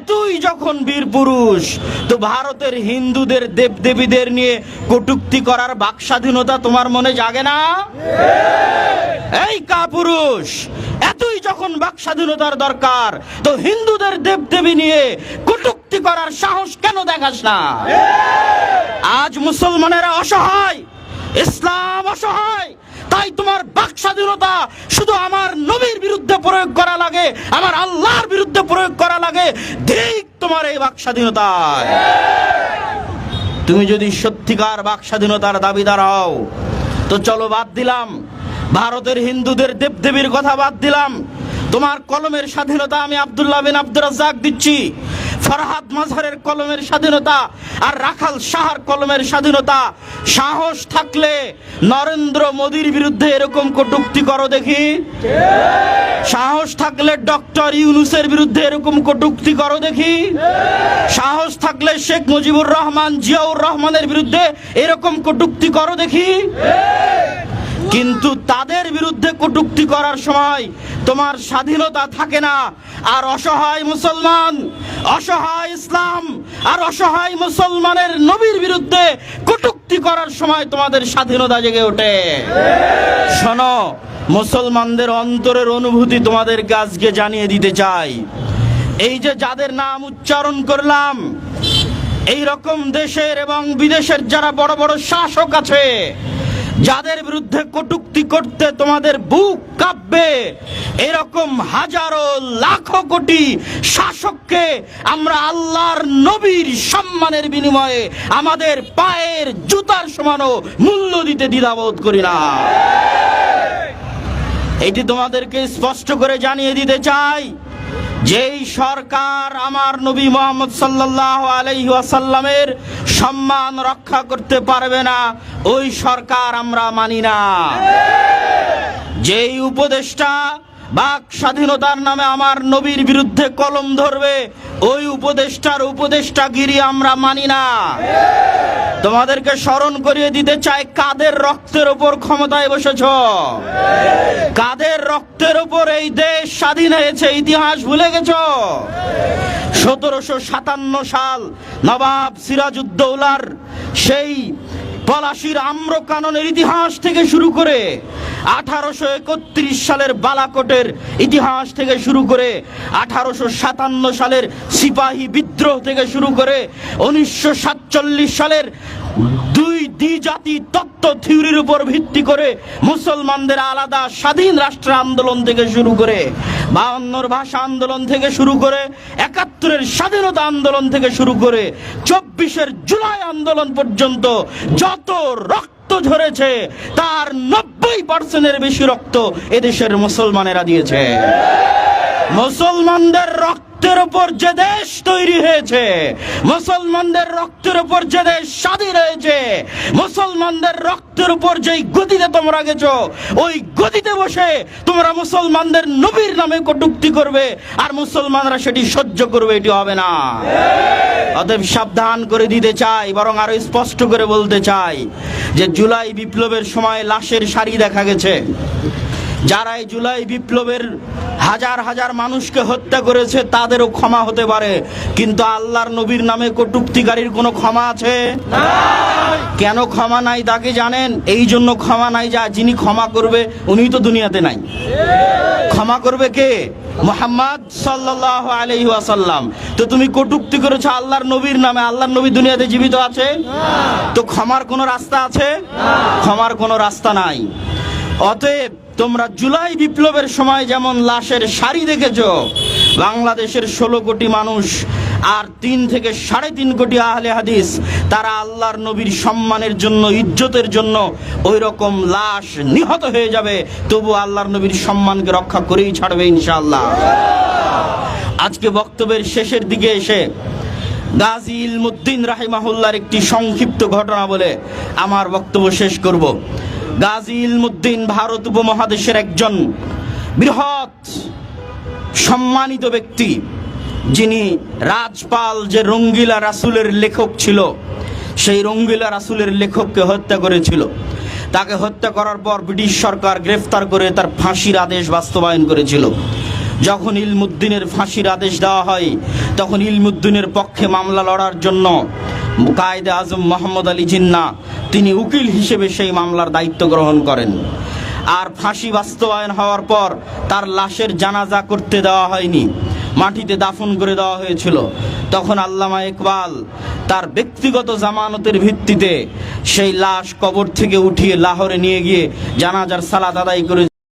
এতই যখন বীর পুরুষ, তো ভারতের হিন্দুদের, দেবদেবীদের নিয়ে কটুক্তি করার বাক স্বাধীনতা তোমার মনে জাগে না? এই কাপুরুষ, এতই যখন বাক স্বাধীনতার দরকার, তো হিন্দুদের, দেবদেবী নিয়ে কটুক্তি করার সাহস কেন দেখাস না? আজ মুসলমানেরা অসহায়, ইসলাম অসহায় তাই তোমার বাক স্বাধীনতা শুধু আমার নবীর বিরুদ্ধে প্রয়োগ করা লাগে, আমার আল্লাহর বিরুদ্ধে প্রয়োগ করা লাগে। ঠিক তোমার এই বাক তুমি যদি সত্যিকার বাক স্বাধীনতার দাবিদার হও, তো চলো বাদ দিলাম। ভারতের হিন্দুদের দেবদেবীর কথা বাদ দিলাম। তোমার কলমের স্বাধীনতা আমি আব্দুল্লাহ বিন আব্দুর দিচ্ছি। ফরহাদ মাজহারের কলমের স্বাধীনতা আর রাখাল শাহর কলমের স্বাধীনতা। সাহস থাকলে নরেন্দ্র মোদীর বিরুদ্ধে এরকম কটুক্তি করো দেখি। সাহস থাকলে ডক্টর ইউনুসের বিরুদ্ধে এরকম কটুক্তি করো দেখি। সাহস থাকলে শেখ মুজিবুর রহমান, জিয়াউর রহমানের বিরুদ্ধে এরকম কটুক্তি করো দেখি। কিন্তু তাদের বিরুদ্ধে কটুক্তি করার সময় তোমার স্বাধীনতা থাকে না। আর অসহায় মুসলমান, অসহায় ইসলাম আর অসহায় মুসলমানের নবীর বিরুদ্ধে কটুক্তি করার সময় তোমাদের স্বাধীনতা জেগে ওঠে। শোনো, মুসলমানদের অন্তরের অনুভূতি তোমাদের আজকে জানিয়ে দিতে চাই। এই যে যাদের নাম উচ্চারণ করলাম, এই রকম দেশের এবং বিদেশের যারা বড় বড় শাসক আছে যাদের বিরুদ্ধে কটুক্তি করতে তোমাদের বুক কাঁপবে, এরকম হাজারো লাখো কোটি শাসককে আমরা আল্লাহর নবীর সম্মানের বিনিময়ে আমাদের পায়ের জুতার সমানও মূল্য দিতে দ্বিধাবোধ করি না। এটি তোমাদেরকে স্পষ্ট করে জানিয়ে দিতে চাই যেই সরকার আমার নবী মোহাম্মদ সাল্লাহ আলাইহি ওয়াসাল্লামের সম্মান রক্ষা করতে পারবে না, ওই সরকার আমরা মানি না। যেই উপদেষ্টা বাক স্বাধীনতার নামে আমার নবীর বিরুদ্ধে কলম ধরবে, ওই উপদেষ্টার উপদেষ্টাগিরি আমরা মানি না। তোমাদেরকে স্মরণ করিয়ে দিতে চাই, কাদের রক্তের ওপর ক্ষমতায় বসেছ? কাদের রক্তের ওপর এই দেশ স্বাধীন হয়েছে, ইতিহাস ভুলে গেছ? সতেরোশো সাতান্ন সাল নবাব সিরাজউদ্দৌলার সেই পলাশির আম্রকাননের ইতিহাস থেকে শুরু করে আঠারোশো একত্রিশ সালের বালাকোটের ইতিহাস থেকে শুরু করে আঠারোশো সাতান্ন সালের সিপাহী বিদ্রোহ থেকে শুরু করে উনিশশো সাতচল্লিশ সালের দুই দ্বিজাতি তত্ত্ব থিওরির উপর ভিত্তি করে মুসলমানদের আলাদা স্বাধীন রাষ্ট্র আন্দোলন থেকে শুরু করে বায়ান্নর ভাষা আন্দোলন থেকে শুরু করে একাত্তরের স্বাধীনতা আন্দোলন থেকে শুরু করে চব্বিশের জুলাই আন্দোলন পর্যন্ত যত রক্ত ঝরেছে তার নব্বই পার্সেন্টের বেশি রক্ত এদেশের মুসলমানেরা দিয়েছে। মুসলমানদের রক্তের উপর যে দেশ তৈরি হয়েছে, মুসলমানদের রক্তের উপর যে দেশ স্বাধীন হয়েছে, মুসলমানদের রক্তের উপর যেই গতিতে তোমরা গেছো, ওই গতিতে বসে তোমরা মুসলমানদের নবীর নামে কটুক্তি করবে, আর মুসলমানরা সেটি সহ্য করবে, এটি হবে না। অতএব সাবধান করে দিতে চাই, বরং আরও স্পষ্ট করে বলতে চাই যে, জুলাই বিপ্লবের সময় লাশের সারি দেখা গেছে। যারা এই জুলাই বিপ্লবের হাজার হাজার মানুষকে হত্যা করেছে, তাদেরও ক্ষমা হতে পারে। কিন্তু আল্লাহর নবীর নামে কটুক্তিকারীর কোনো ক্ষমা আছে? কেন ক্ষমা নাই তাকে জানেন? এই জন্য ক্ষমা নাই যা যিনি ক্ষমা করবে উনি তো দুনিয়াতে নাই। ক্ষমা করবে কে? মোহাম্মদ সাল্লাহ আলহি ওয়াসাল্লাম। তো তুমি কটুক্তি করেছ আল্লাহর নবীর নামে, আল্লাহর নবী দুনিয়াতে জীবিত আছে? তো ক্ষমার কোনো রাস্তা আছে? ক্ষমার কোনো রাস্তা নাই। অতএব তোমরা জুলাই বিপ্লবের সময় যেমন লাশের সারি দেখেছ, বাংলাদেশের ষোলো কোটি মানুষ আর তিন থেকে সাড়ে তিন কোটি আহলে হাদিস, তারা আল্লাহর নবীর সম্মানের জন্য, ইজ্জতের জন্য ওই রকম লাশ নিহত হয়ে যাবে। তবু আল্লাহর নবীর সম্মানকে রক্ষা করেই ছাড়বে ইনশাআল্লাহ। আজকে বক্তব্যের শেষের দিকে এসে গাজী ইলমুদ্দিন রাহিমাহুল্লার একটি সংক্ষিপ্ত ঘটনা বলে আমার বক্তব্য শেষ করব। গাজী ইলমুদ্দিন ভারত উপমহাদেশের একজন বৃহৎ সম্মানিত ব্যক্তি, যিনি রাজপাল যে রঙ্গিলা রাসুলের লেখক ছিল, সেই রঙ্গিলা রাসুলের লেখককে হত্যা করেছিল। তাকে হত্যা করার পর ব্রিটিশ সরকার গ্রেফতার করে তার ফাঁসির আদেশ বাস্তবায়ন করেছিল। যখন ইলমুদ্দিনের ফাঁসির আদেশ দেওয়া হয়, তখন ইলমুদ্দিনের পক্ষে মামলা লড়ার জন্য কায়দে আজম মোহাম্মদ আলী জিন্না, তিনি উকিল হিসেবে সেই মামলার দায়িত্ব গ্রহণ করেন। আর ফাঁসি বাস্তবায়ন হওয়ার পর তার লাশের জানাজা করতে দেওয়া হয়নি, মাটিতে দাফন করে দেওয়া হয়েছিল। তখন আল্লামা ইকবাল তার ব্যক্তিগত জামানতের ভিত্তিতে সেই লাশ কবর থেকে উঠিয়ে লাহোরে নিয়ে গিয়ে জানাজার সালাত আদায় করে